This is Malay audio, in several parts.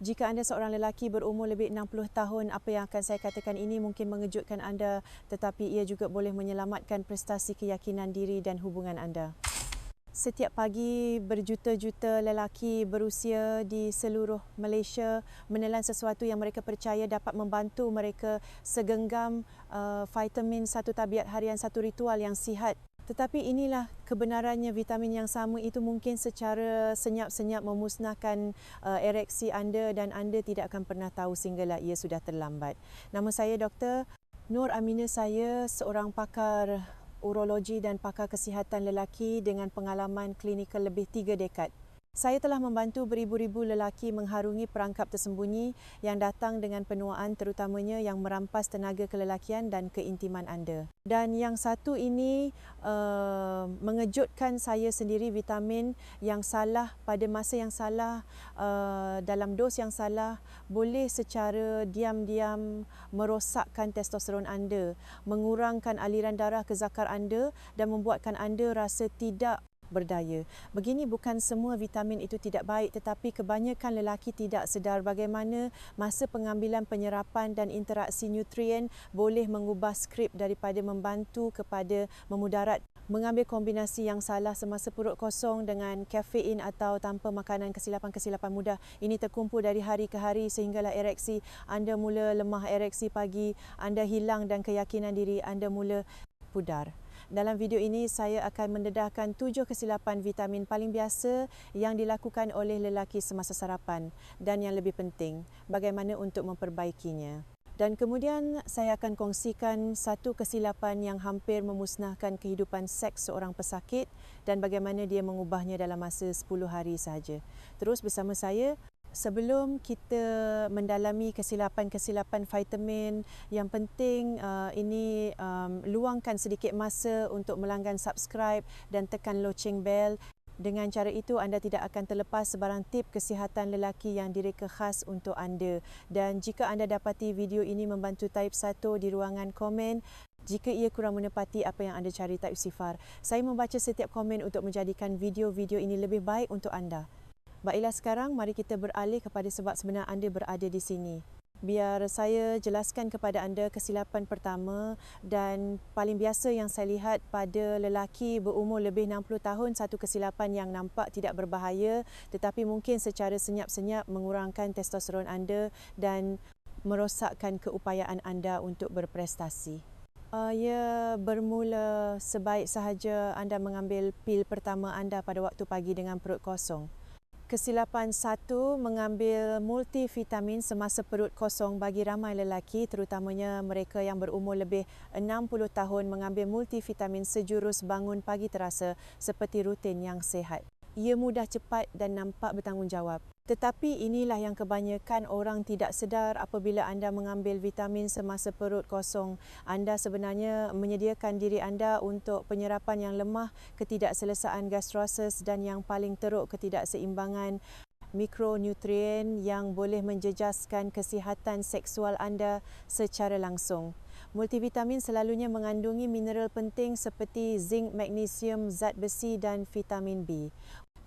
Jika anda seorang lelaki berumur lebih 60 tahun, apa yang akan saya katakan ini mungkin mengejutkan anda tetapi ia juga boleh menyelamatkan prestasi keyakinan diri dan hubungan anda. Setiap pagi berjuta-juta lelaki berusia di seluruh Malaysia menelan sesuatu yang mereka percaya dapat membantu mereka segenggam uh, vitamin satu tabiat harian satu ritual yang sihat tetapi inilah kebenarannya vitamin yang sama itu mungkin secara senyap-senyap memusnahkan uh, ereksi anda dan anda tidak akan pernah tahu sehinggalah ia sudah terlambat. Nama saya Dr. Nur Amina saya seorang pakar urologi dan pakar kesihatan lelaki dengan pengalaman klinikal lebih tiga dekad. Saya telah membantu beribu-ribu lelaki mengharungi perangkap tersembunyi yang datang dengan penuaan terutamanya yang merampas tenaga kelelakian dan keintiman anda. Dan yang satu ini uh, mengejutkan saya sendiri vitamin yang salah pada masa yang salah uh, dalam dos yang salah boleh secara diam-diam merosakkan testosteron anda, mengurangkan aliran darah ke zakar anda dan membuatkan anda rasa tidak berdaya. Begini bukan semua vitamin itu tidak baik tetapi kebanyakan lelaki tidak sedar bagaimana masa pengambilan penyerapan dan interaksi nutrien boleh mengubah skrip daripada membantu kepada memudarat. Mengambil kombinasi yang salah semasa perut kosong dengan kafein atau tanpa makanan kesilapan-kesilapan mudah. Ini terkumpul dari hari ke hari sehinggalah ereksi. Anda mula lemah ereksi pagi anda hilang dan keyakinan diri anda mula pudar dalam video ini saya akan mendedahkan tujuh kesilapan vitamin paling biasa yang dilakukan oleh lelaki semasa sarapan dan yang lebih penting, bagaimana untuk memperbaikinya. Dan kemudian saya akan kongsikan satu kesilapan yang hampir memusnahkan kehidupan seks seorang pesakit dan bagaimana dia mengubahnya dalam masa 10 hari sahaja. Terus bersama saya, sebelum kita mendalami kesilapan-kesilapan vitamin yang penting uh, ini um, luangkan sedikit masa untuk melanggan subscribe dan tekan loceng bell. Dengan cara itu anda tidak akan terlepas sebarang tip kesihatan lelaki yang direka khas untuk anda. Dan jika anda dapati video ini membantu type 1 di ruangan komen jika ia kurang menepati apa yang anda cari type sifar saya membaca setiap komen untuk menjadikan video-video ini lebih baik untuk anda Baiklah sekarang mari kita beralih kepada sebab sebenar anda berada di sini. Biar saya jelaskan kepada anda kesilapan pertama dan paling biasa yang saya lihat pada lelaki berumur lebih 60 tahun satu kesilapan yang nampak tidak berbahaya tetapi mungkin secara senyap-senyap mengurangkan testosteron anda dan merosakkan keupayaan anda untuk berprestasi. Uh, ia bermula sebaik sahaja anda mengambil pil pertama anda pada waktu pagi dengan perut kosong. Kesilapan satu mengambil multivitamin semasa perut kosong bagi ramai lelaki terutamanya mereka yang berumur lebih 60 tahun mengambil multivitamin sejurus bangun pagi terasa seperti rutin yang sehat. Ia mudah cepat dan nampak bertanggungjawab. Tetapi inilah yang kebanyakan orang tidak sedar apabila anda mengambil vitamin semasa perut kosong. Anda sebenarnya menyediakan diri anda untuk penyerapan yang lemah, ketidakselesaan gastrosis dan yang paling teruk ketidakseimbangan mikronutrien yang boleh menjejaskan kesihatan seksual anda secara langsung. Multivitamin selalunya mengandungi mineral penting seperti zinc, magnesium, zat besi dan vitamin B.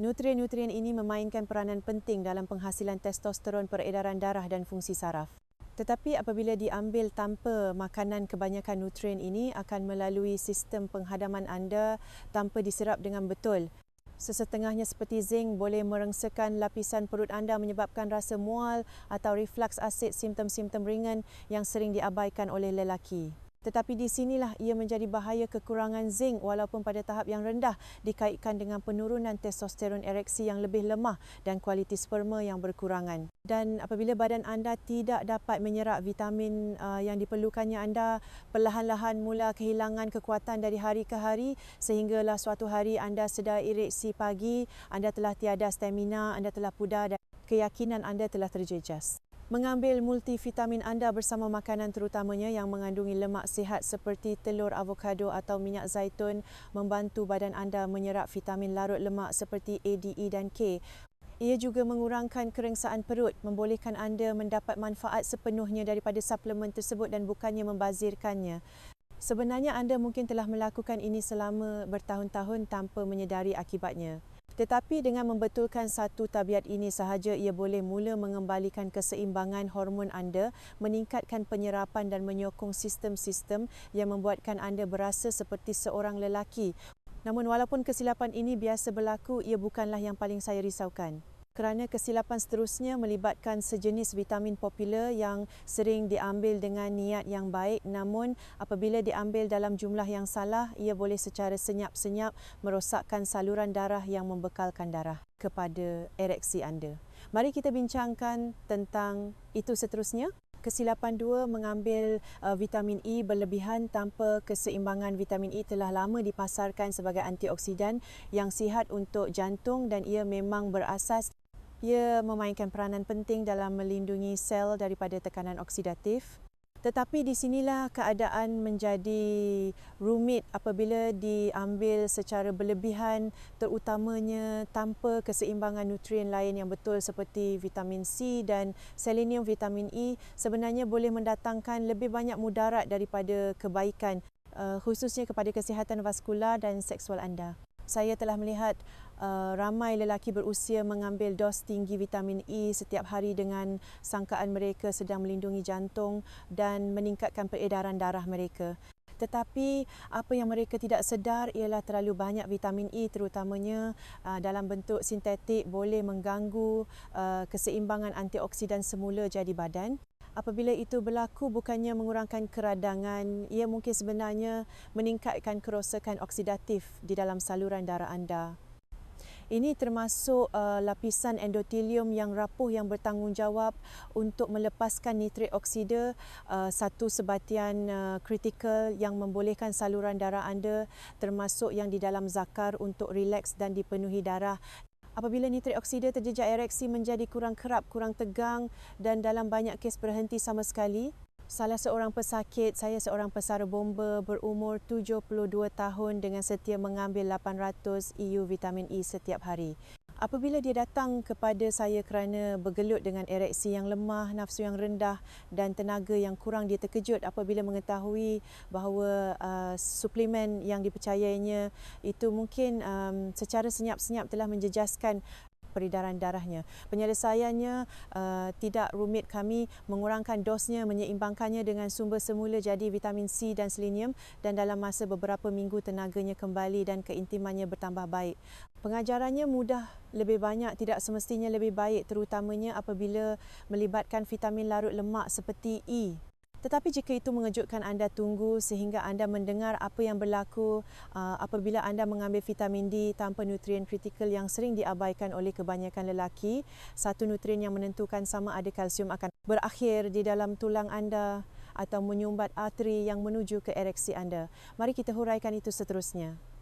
Nutrien-nutrien ini memainkan peranan penting dalam penghasilan testosteron peredaran darah dan fungsi saraf. Tetapi apabila diambil tanpa makanan kebanyakan nutrien ini akan melalui sistem penghadaman anda tanpa diserap dengan betul. Sesetengahnya seperti zinc boleh merengsakan lapisan perut anda menyebabkan rasa mual atau reflux asid simptom-simptom ringan yang sering diabaikan oleh lelaki. Tetapi di sinilah ia menjadi bahaya kekurangan zinc walaupun pada tahap yang rendah dikaitkan dengan penurunan testosteron ereksi yang lebih lemah dan kualiti sperma yang berkurangan. Dan apabila badan anda tidak dapat menyerap vitamin uh, yang diperlukannya anda perlahan-lahan mula kehilangan kekuatan dari hari ke hari sehinggalah suatu hari anda sedar ereksi pagi, anda telah tiada stamina, anda telah pudar dan keyakinan anda telah terjejas. Mengambil multivitamin anda bersama makanan terutamanya yang mengandungi lemak sihat seperti telur avokado atau minyak zaitun membantu badan anda menyerap vitamin larut lemak seperti A, D, E dan K. Ia juga mengurangkan kerengsaan perut, membolehkan anda mendapat manfaat sepenuhnya daripada suplemen tersebut dan bukannya membazirkannya. Sebenarnya anda mungkin telah melakukan ini selama bertahun-tahun tanpa menyedari akibatnya. Tetapi dengan membetulkan satu tabiat ini sahaja ia boleh mula mengembalikan keseimbangan hormon anda, meningkatkan penyerapan dan menyokong sistem-sistem yang membuatkan anda berasa seperti seorang lelaki. Namun walaupun kesilapan ini biasa berlaku, ia bukanlah yang paling saya risaukan kerana kesilapan seterusnya melibatkan sejenis vitamin popular yang sering diambil dengan niat yang baik namun apabila diambil dalam jumlah yang salah ia boleh secara senyap-senyap merosakkan saluran darah yang membekalkan darah kepada ereksi anda. Mari kita bincangkan tentang itu seterusnya. Kesilapan dua mengambil uh, vitamin E berlebihan tanpa keseimbangan vitamin E telah lama dipasarkan sebagai antioksidan yang sihat untuk jantung dan ia memang berasas ia memainkan peranan penting dalam melindungi sel daripada tekanan oksidatif. Tetapi di sinilah keadaan menjadi rumit apabila diambil secara berlebihan terutamanya tanpa keseimbangan nutrien lain yang betul seperti vitamin C dan selenium vitamin E sebenarnya boleh mendatangkan lebih banyak mudarat daripada kebaikan uh, khususnya kepada kesihatan vaskular dan seksual anda. Saya telah melihat uh, ramai lelaki berusia mengambil dos tinggi vitamin E setiap hari dengan sangkaan mereka sedang melindungi jantung dan meningkatkan peredaran darah mereka. Tetapi apa yang mereka tidak sedar ialah terlalu banyak vitamin E terutamanya uh, dalam bentuk sintetik boleh mengganggu uh, keseimbangan antioksidan semula jadi badan apabila itu berlaku bukannya mengurangkan keradangan ia mungkin sebenarnya meningkatkan kerosakan oksidatif di dalam saluran darah anda ini termasuk uh, lapisan endotelium yang rapuh yang bertanggungjawab untuk melepaskan nitrit oksida uh, satu sebatian uh, kritikal yang membolehkan saluran darah anda termasuk yang di dalam zakar untuk rileks dan dipenuhi darah Apabila nitrit oksida terjejak ereksi menjadi kurang kerap, kurang tegang dan dalam banyak kes berhenti sama sekali. Salah seorang pesakit, saya seorang pesara bomba berumur 72 tahun dengan setia mengambil 800 EU vitamin E setiap hari. Apabila dia datang kepada saya kerana bergelut dengan ereksi yang lemah, nafsu yang rendah dan tenaga yang kurang, dia terkejut apabila mengetahui bahawa uh, suplemen yang dipercayainya itu mungkin um, secara senyap-senyap telah menjejaskan peredaran darahnya. Penyelesaiannya uh, tidak rumit kami mengurangkan dosnya, menyeimbangkannya dengan sumber semula jadi vitamin C dan selenium dan dalam masa beberapa minggu tenaganya kembali dan keintimannya bertambah baik. Pengajarannya mudah lebih banyak tidak semestinya lebih baik terutamanya apabila melibatkan vitamin larut lemak seperti E tetapi jika itu mengejutkan anda tunggu sehingga anda mendengar apa yang berlaku uh, apabila anda mengambil vitamin D tanpa nutrien kritikal yang sering diabaikan oleh kebanyakan lelaki, satu nutrien yang menentukan sama ada kalsium akan berakhir di dalam tulang anda atau menyumbat arteri yang menuju ke ereksi anda. Mari kita huraikan itu seterusnya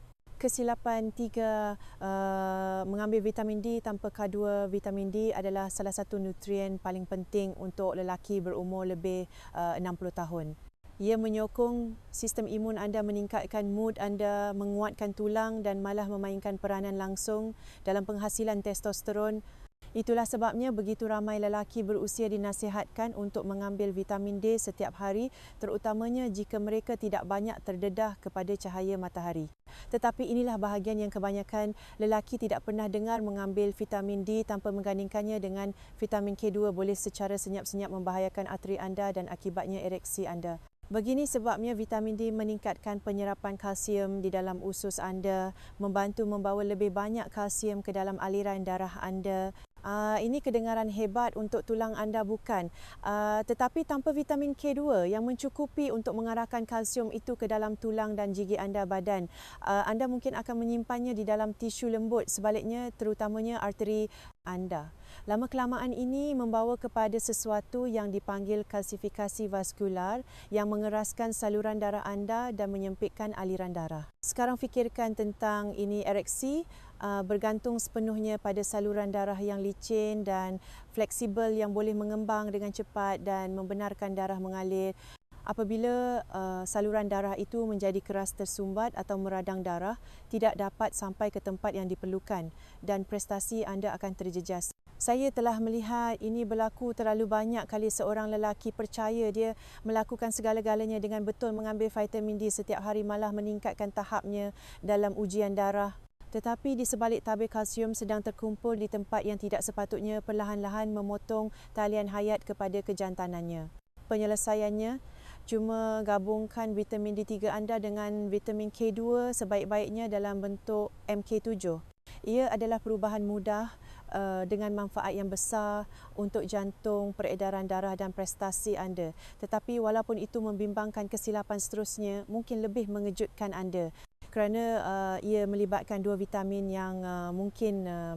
kesilapan tiga uh, mengambil vitamin D tanpa K2 vitamin D adalah salah satu nutrien paling penting untuk lelaki berumur lebih uh, 60 tahun. Ia menyokong sistem imun anda meningkatkan mood anda, menguatkan tulang dan malah memainkan peranan langsung dalam penghasilan testosteron Itulah sebabnya begitu ramai lelaki berusia dinasihatkan untuk mengambil vitamin D setiap hari terutamanya jika mereka tidak banyak terdedah kepada cahaya matahari. Tetapi inilah bahagian yang kebanyakan lelaki tidak pernah dengar mengambil vitamin D tanpa menggandingkannya dengan vitamin K2 boleh secara senyap-senyap membahayakan arteri anda dan akibatnya ereksi anda. Begini sebabnya vitamin D meningkatkan penyerapan kalsium di dalam usus anda, membantu membawa lebih banyak kalsium ke dalam aliran darah anda Uh, ini kedengaran hebat untuk tulang anda bukan? Uh, tetapi tanpa vitamin K2 yang mencukupi untuk mengarahkan kalsium itu ke dalam tulang dan gigi anda badan. Uh, anda mungkin akan menyimpannya di dalam tisu lembut sebaliknya terutamanya arteri anda lama kelamaan ini membawa kepada sesuatu yang dipanggil kalsifikasi vaskular yang mengeraskan saluran darah anda dan menyempitkan aliran darah sekarang fikirkan tentang ini ereksi uh, bergantung sepenuhnya pada saluran darah yang licin dan fleksibel yang boleh mengembang dengan cepat dan membenarkan darah mengalir. Apabila uh, saluran darah itu menjadi keras tersumbat atau meradang darah, tidak dapat sampai ke tempat yang diperlukan dan prestasi anda akan terjejas. Saya telah melihat ini berlaku terlalu banyak kali seorang lelaki percaya dia melakukan segala-galanya dengan betul mengambil vitamin D setiap hari malah meningkatkan tahapnya dalam ujian darah Tetapi di sebalik tabir kalsium sedang terkumpul di tempat yang tidak sepatutnya perlahan-lahan memotong talian hayat kepada kejantanannya. Penyelesaiannya cuma gabungkan vitamin D3 anda dengan vitamin K2 sebaik-baiknya dalam bentuk MK7. Ia adalah perubahan mudah uh, dengan manfaat yang besar untuk jantung, peredaran darah dan prestasi anda. Tetapi walaupun itu membimbangkan kesilapan seterusnya, mungkin lebih mengejutkan anda kerana uh, ia melibatkan dua vitamin yang uh, mungkin uh,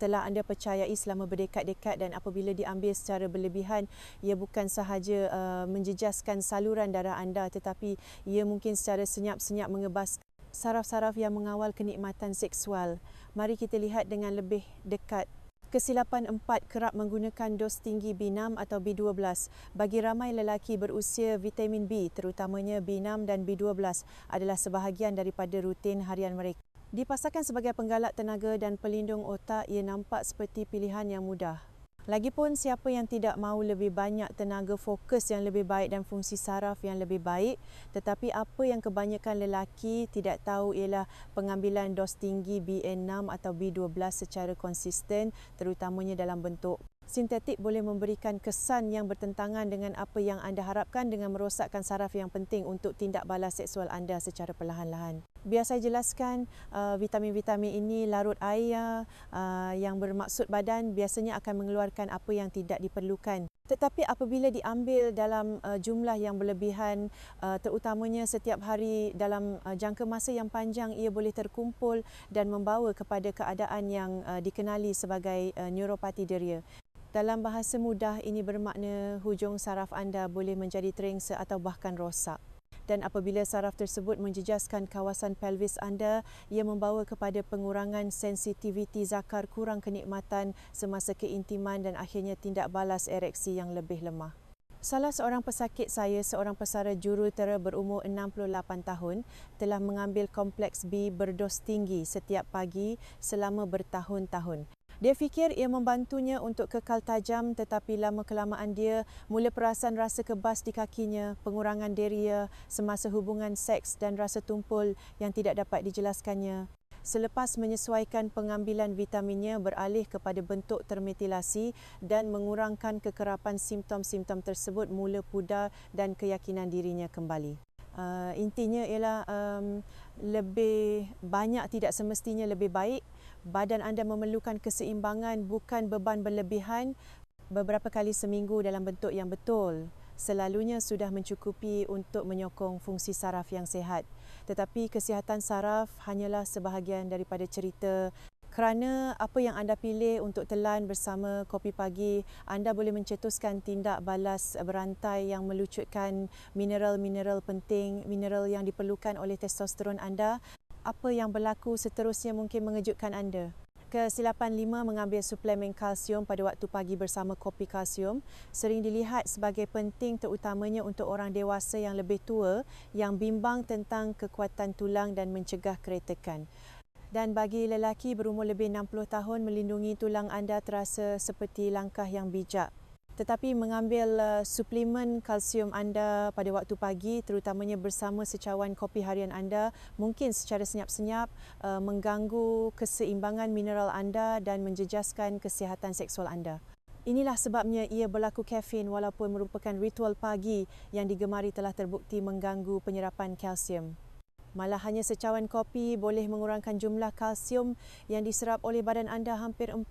telah anda percayai selama berdekad-dekad dan apabila diambil secara berlebihan ia bukan sahaja uh, menjejaskan saluran darah anda tetapi ia mungkin secara senyap-senyap mengebas saraf-saraf yang mengawal kenikmatan seksual. Mari kita lihat dengan lebih dekat. Kesilapan empat kerap menggunakan dos tinggi B6 atau B12. Bagi ramai lelaki berusia, vitamin B terutamanya B6 dan B12 adalah sebahagian daripada rutin harian mereka. Dipasarkan sebagai penggalak tenaga dan pelindung otak, ia nampak seperti pilihan yang mudah. Lagipun siapa yang tidak mahu lebih banyak tenaga fokus yang lebih baik dan fungsi saraf yang lebih baik tetapi apa yang kebanyakan lelaki tidak tahu ialah pengambilan dos tinggi BN6 atau B12 secara konsisten terutamanya dalam bentuk sintetik boleh memberikan kesan yang bertentangan dengan apa yang anda harapkan dengan merosakkan saraf yang penting untuk tindak balas seksual anda secara perlahan-lahan. Biar saya jelaskan, uh, vitamin-vitamin ini larut air uh, yang bermaksud badan biasanya akan mengeluarkan apa yang tidak diperlukan. Tetapi apabila diambil dalam uh, jumlah yang berlebihan, terutamanya setiap hari dalam jangka masa yang panjang, ia boleh terkumpul dan membawa kepada keadaan yang dikenali sebagai neuropati deria. Dalam bahasa mudah, ini bermakna hujung saraf anda boleh menjadi terengsa atau bahkan rosak. Dan apabila saraf tersebut menjejaskan kawasan pelvis anda, ia membawa kepada pengurangan sensitiviti zakar kurang kenikmatan semasa keintiman dan akhirnya tindak balas ereksi yang lebih lemah. Salah seorang pesakit saya, seorang pesara jurutera berumur 68 tahun, telah mengambil kompleks B berdos tinggi setiap pagi selama bertahun-tahun. Dia fikir ia membantunya untuk kekal tajam tetapi lama kelamaan dia mula perasan rasa kebas di kakinya, pengurangan deria semasa hubungan seks dan rasa tumpul yang tidak dapat dijelaskannya. Selepas menyesuaikan pengambilan vitaminnya beralih kepada bentuk termetilasi dan mengurangkan kekerapan simptom-simptom tersebut mula pudar dan keyakinan dirinya kembali. Uh, intinya ialah um, lebih banyak tidak semestinya lebih baik badan anda memerlukan keseimbangan bukan beban berlebihan beberapa kali seminggu dalam bentuk yang betul. Selalunya sudah mencukupi untuk menyokong fungsi saraf yang sihat tetapi kesihatan saraf hanyalah sebahagian daripada cerita. Kerana apa yang anda pilih untuk telan bersama kopi pagi anda boleh mencetuskan tindak balas berantai yang melucutkan mineral-mineral penting mineral yang diperlukan oleh testosteron anda apa yang berlaku seterusnya mungkin mengejutkan anda. Kesilapan lima mengambil suplemen kalsium pada waktu pagi bersama kopi kalsium sering dilihat sebagai penting terutamanya untuk orang dewasa yang lebih tua yang bimbang tentang kekuatan tulang dan mencegah keretakan. Dan bagi lelaki berumur lebih 60 tahun, melindungi tulang anda terasa seperti langkah yang bijak tetapi mengambil uh, suplemen kalsium anda pada waktu pagi terutamanya bersama secawan kopi harian anda mungkin secara senyap-senyap uh, mengganggu keseimbangan mineral anda dan menjejaskan kesihatan seksual anda. Inilah sebabnya ia berlaku kafein walaupun merupakan ritual pagi yang digemari telah terbukti mengganggu penyerapan kalsium. Malah hanya secawan kopi boleh mengurangkan jumlah kalsium yang diserap oleh badan anda hampir 40%.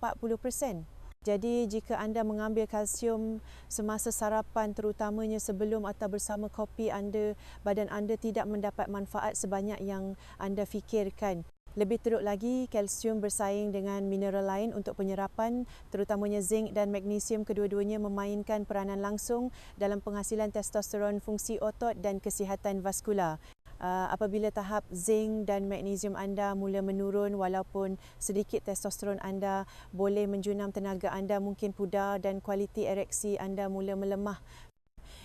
Jadi jika anda mengambil kalsium semasa sarapan terutamanya sebelum atau bersama kopi anda, badan anda tidak mendapat manfaat sebanyak yang anda fikirkan. Lebih teruk lagi, kalsium bersaing dengan mineral lain untuk penyerapan, terutamanya zinc dan magnesium kedua-duanya memainkan peranan langsung dalam penghasilan testosteron, fungsi otot dan kesihatan vaskular apabila tahap zinc dan magnesium anda mula menurun walaupun sedikit testosteron anda boleh menjunam tenaga anda mungkin pudar dan kualiti ereksi anda mula melemah.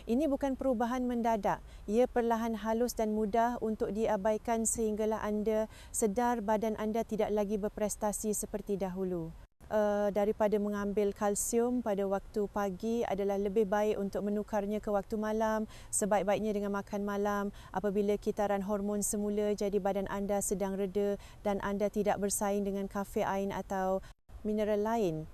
Ini bukan perubahan mendadak. Ia perlahan halus dan mudah untuk diabaikan sehinggalah anda sedar badan anda tidak lagi berprestasi seperti dahulu. Uh, daripada mengambil kalsium pada waktu pagi adalah lebih baik untuk menukarnya ke waktu malam sebaik-baiknya dengan makan malam apabila kitaran hormon semula jadi badan anda sedang reda dan anda tidak bersaing dengan kafein atau mineral lain.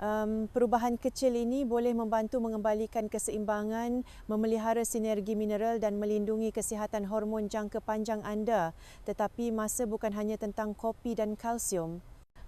Um, perubahan kecil ini boleh membantu mengembalikan keseimbangan, memelihara sinergi mineral dan melindungi kesihatan hormon jangka panjang anda. Tetapi masa bukan hanya tentang kopi dan kalsium.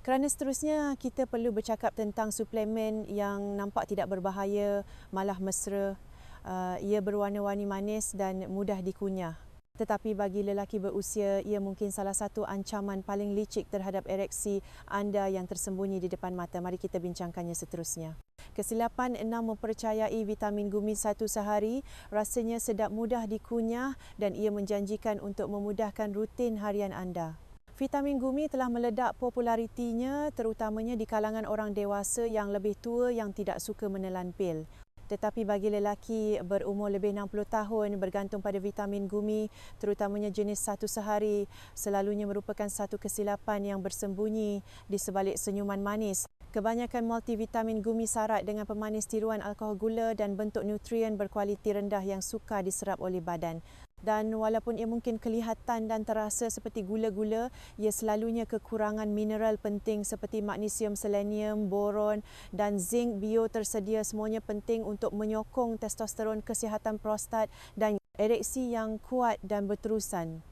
Kerana seterusnya kita perlu bercakap tentang suplemen yang nampak tidak berbahaya, malah mesra. Uh, ia berwarna-warni manis dan mudah dikunyah. Tetapi bagi lelaki berusia, ia mungkin salah satu ancaman paling licik terhadap ereksi anda yang tersembunyi di depan mata. Mari kita bincangkannya seterusnya. Kesilapan enam mempercayai vitamin gumi satu sehari rasanya sedap mudah dikunyah dan ia menjanjikan untuk memudahkan rutin harian anda. Vitamin gumi telah meledak popularitinya terutamanya di kalangan orang dewasa yang lebih tua yang tidak suka menelan pil. Tetapi bagi lelaki berumur lebih 60 tahun bergantung pada vitamin gumi terutamanya jenis satu sehari selalunya merupakan satu kesilapan yang bersembunyi di sebalik senyuman manis. Kebanyakan multivitamin gumi sarat dengan pemanis tiruan alkohol gula dan bentuk nutrien berkualiti rendah yang sukar diserap oleh badan dan walaupun ia mungkin kelihatan dan terasa seperti gula-gula, ia selalunya kekurangan mineral penting seperti magnesium, selenium, boron dan zinc bio tersedia semuanya penting untuk menyokong testosteron kesihatan prostat dan ereksi yang kuat dan berterusan.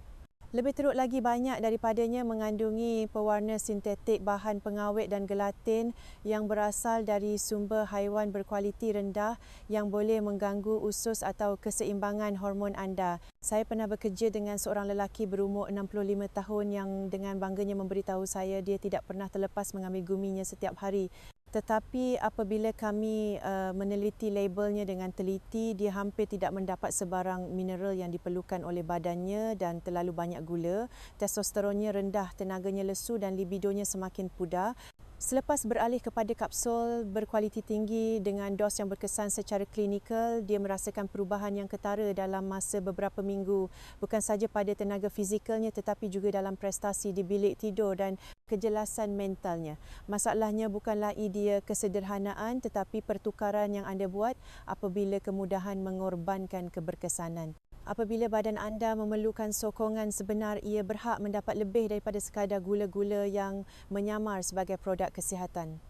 Lebih teruk lagi banyak daripadanya mengandungi pewarna sintetik bahan pengawet dan gelatin yang berasal dari sumber haiwan berkualiti rendah yang boleh mengganggu usus atau keseimbangan hormon anda. Saya pernah bekerja dengan seorang lelaki berumur 65 tahun yang dengan bangganya memberitahu saya dia tidak pernah terlepas mengambil guminya setiap hari. Tetapi apabila kami uh, meneliti labelnya dengan teliti, dia hampir tidak mendapat sebarang mineral yang diperlukan oleh badannya dan terlalu banyak gula. Testosteronnya rendah, tenaganya lesu dan libidonya semakin pudar. Selepas beralih kepada kapsul berkualiti tinggi dengan dos yang berkesan secara klinikal, dia merasakan perubahan yang ketara dalam masa beberapa minggu. Bukan saja pada tenaga fizikalnya tetapi juga dalam prestasi di bilik tidur dan kejelasan mentalnya. Masalahnya bukanlah idea kesederhanaan tetapi pertukaran yang anda buat apabila kemudahan mengorbankan keberkesanan. Apabila badan anda memerlukan sokongan sebenar, ia berhak mendapat lebih daripada sekadar gula-gula yang menyamar sebagai produk kesihatan.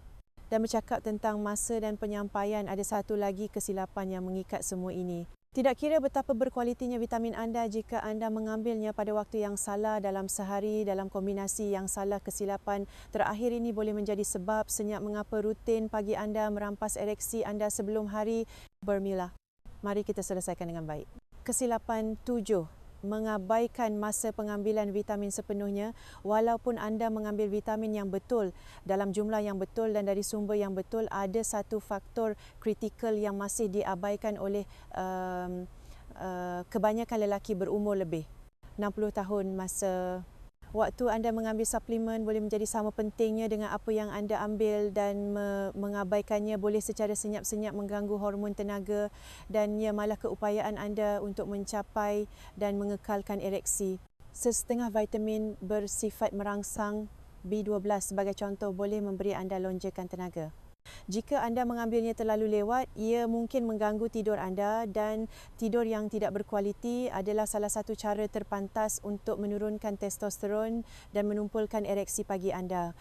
Dan bercakap tentang masa dan penyampaian, ada satu lagi kesilapan yang mengikat semua ini. Tidak kira betapa berkualitinya vitamin anda jika anda mengambilnya pada waktu yang salah dalam sehari dalam kombinasi yang salah kesilapan terakhir ini boleh menjadi sebab senyap mengapa rutin pagi anda merampas ereksi anda sebelum hari bermila. Mari kita selesaikan dengan baik kesilapan tujuh mengabaikan masa pengambilan vitamin sepenuhnya walaupun anda mengambil vitamin yang betul dalam jumlah yang betul dan dari sumber yang betul ada satu faktor kritikal yang masih diabaikan oleh um, uh, kebanyakan lelaki berumur lebih. 60 tahun masa waktu anda mengambil suplemen boleh menjadi sama pentingnya dengan apa yang anda ambil dan me- mengabaikannya boleh secara senyap-senyap mengganggu hormon tenaga dan ia malah keupayaan anda untuk mencapai dan mengekalkan ereksi. Sesetengah vitamin bersifat merangsang B12 sebagai contoh boleh memberi anda lonjakan tenaga. Jika anda mengambilnya terlalu lewat, ia mungkin mengganggu tidur anda dan tidur yang tidak berkualiti adalah salah satu cara terpantas untuk menurunkan testosteron dan menumpulkan ereksi pagi anda.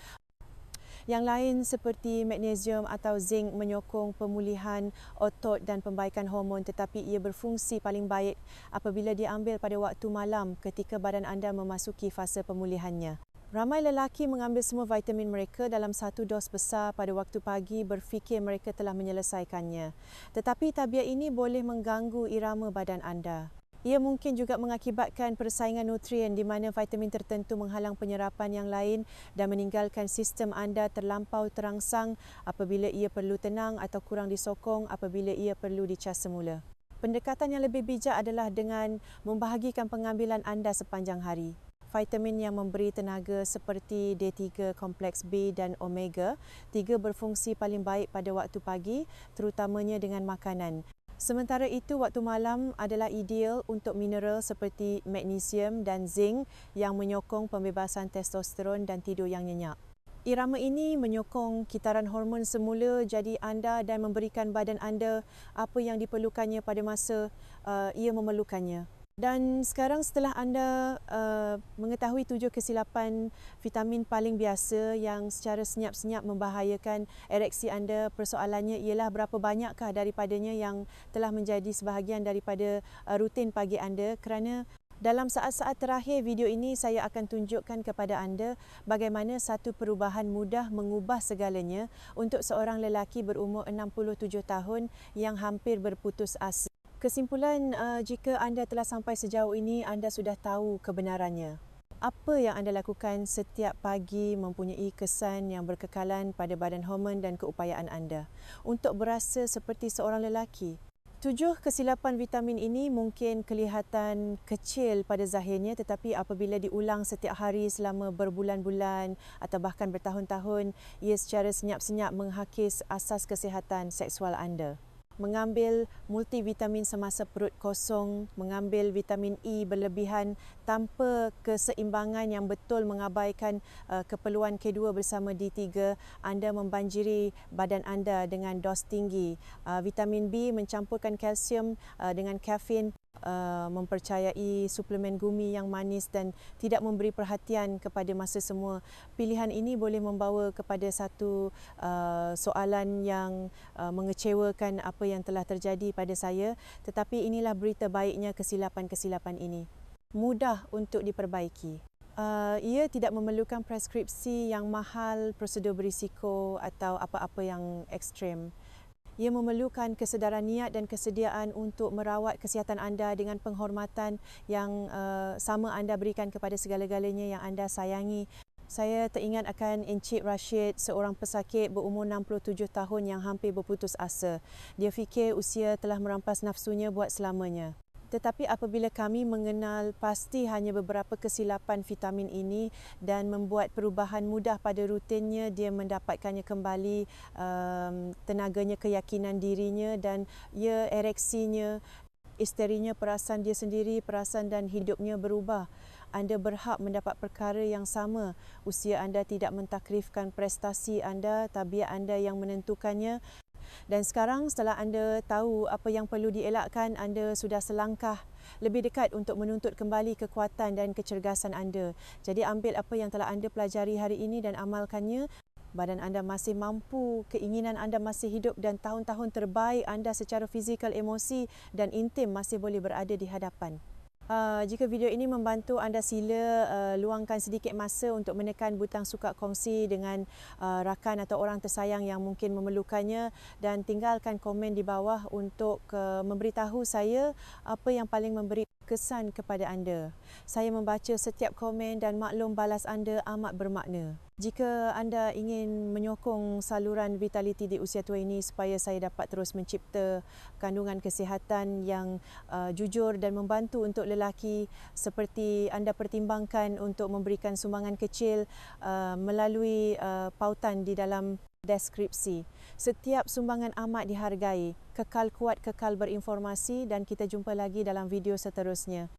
Yang lain seperti magnesium atau zinc menyokong pemulihan otot dan pembaikan hormon tetapi ia berfungsi paling baik apabila diambil pada waktu malam ketika badan anda memasuki fasa pemulihannya. Ramai lelaki mengambil semua vitamin mereka dalam satu dos besar pada waktu pagi berfikir mereka telah menyelesaikannya. Tetapi tabiat ini boleh mengganggu irama badan anda. Ia mungkin juga mengakibatkan persaingan nutrien di mana vitamin tertentu menghalang penyerapan yang lain dan meninggalkan sistem anda terlampau terangsang apabila ia perlu tenang atau kurang disokong apabila ia perlu dicas semula. Pendekatan yang lebih bijak adalah dengan membahagikan pengambilan anda sepanjang hari vitamin yang memberi tenaga seperti D3 kompleks B dan omega tiga berfungsi paling baik pada waktu pagi terutamanya dengan makanan. Sementara itu waktu malam adalah ideal untuk mineral seperti magnesium dan zinc yang menyokong pembebasan testosteron dan tidur yang nyenyak. Irama ini menyokong kitaran hormon semula jadi anda dan memberikan badan anda apa yang diperlukannya pada masa uh, ia memerlukannya. Dan sekarang setelah anda uh, mengetahui tujuh kesilapan vitamin paling biasa yang secara senyap-senyap membahayakan ereksi anda, persoalannya ialah berapa banyakkah daripadanya yang telah menjadi sebahagian daripada uh, rutin pagi anda kerana dalam saat-saat terakhir video ini saya akan tunjukkan kepada anda bagaimana satu perubahan mudah mengubah segalanya untuk seorang lelaki berumur 67 tahun yang hampir berputus asa. Kesimpulan uh, jika anda telah sampai sejauh ini anda sudah tahu kebenarannya. Apa yang anda lakukan setiap pagi mempunyai kesan yang berkekalan pada badan hormon dan keupayaan anda untuk berasa seperti seorang lelaki Tujuh kesilapan vitamin ini mungkin kelihatan kecil pada zahirnya tetapi apabila diulang setiap hari selama berbulan-bulan atau bahkan bertahun-tahun ia secara senyap-senyap menghakis asas kesihatan seksual anda mengambil multivitamin semasa perut kosong, mengambil vitamin E berlebihan tanpa keseimbangan yang betul mengabaikan uh, keperluan K2 bersama D3, anda membanjiri badan anda dengan dos tinggi. Uh, vitamin B mencampurkan kalsium uh, dengan kafein Uh, mempercayai suplemen gumi yang manis dan tidak memberi perhatian kepada masa semua. Pilihan ini boleh membawa kepada satu uh, soalan yang uh, mengecewakan apa yang telah terjadi pada saya tetapi inilah berita baiknya kesilapan-kesilapan ini. Mudah untuk diperbaiki. Uh, ia tidak memerlukan preskripsi yang mahal, prosedur berisiko atau apa-apa yang ekstrem ia memerlukan kesedaran niat dan kesediaan untuk merawat kesihatan anda dengan penghormatan yang uh, sama anda berikan kepada segala-galanya yang anda sayangi. Saya teringat akan Encik Rashid, seorang pesakit berumur 67 tahun yang hampir berputus asa. Dia fikir usia telah merampas nafsunya buat selamanya. Tetapi apabila kami mengenal pasti hanya beberapa kesilapan vitamin ini dan membuat perubahan mudah pada rutinnya, dia mendapatkannya kembali um, tenaganya, keyakinan dirinya dan ia ereksinya, isterinya, perasaan dia sendiri, perasaan dan hidupnya berubah. Anda berhak mendapat perkara yang sama. Usia anda tidak mentakrifkan prestasi anda, tabiat anda yang menentukannya. Dan sekarang setelah anda tahu apa yang perlu dielakkan, anda sudah selangkah lebih dekat untuk menuntut kembali kekuatan dan kecergasan anda. Jadi ambil apa yang telah anda pelajari hari ini dan amalkannya. Badan anda masih mampu, keinginan anda masih hidup dan tahun-tahun terbaik anda secara fizikal, emosi dan intim masih boleh berada di hadapan. Uh, jika video ini membantu anda sila uh, luangkan sedikit masa untuk menekan butang suka kongsi dengan uh, rakan atau orang tersayang yang mungkin memerlukannya dan tinggalkan komen di bawah untuk uh, memberitahu saya apa yang paling memberi kesan kepada anda. Saya membaca setiap komen dan maklum balas anda amat bermakna. Jika anda ingin menyokong saluran vitality di usia tua ini supaya saya dapat terus mencipta kandungan kesihatan yang uh, jujur dan membantu untuk lelaki seperti anda pertimbangkan untuk memberikan sumbangan kecil uh, melalui uh, pautan di dalam deskripsi. Setiap sumbangan amat dihargai. Kekal kuat, kekal berinformasi dan kita jumpa lagi dalam video seterusnya.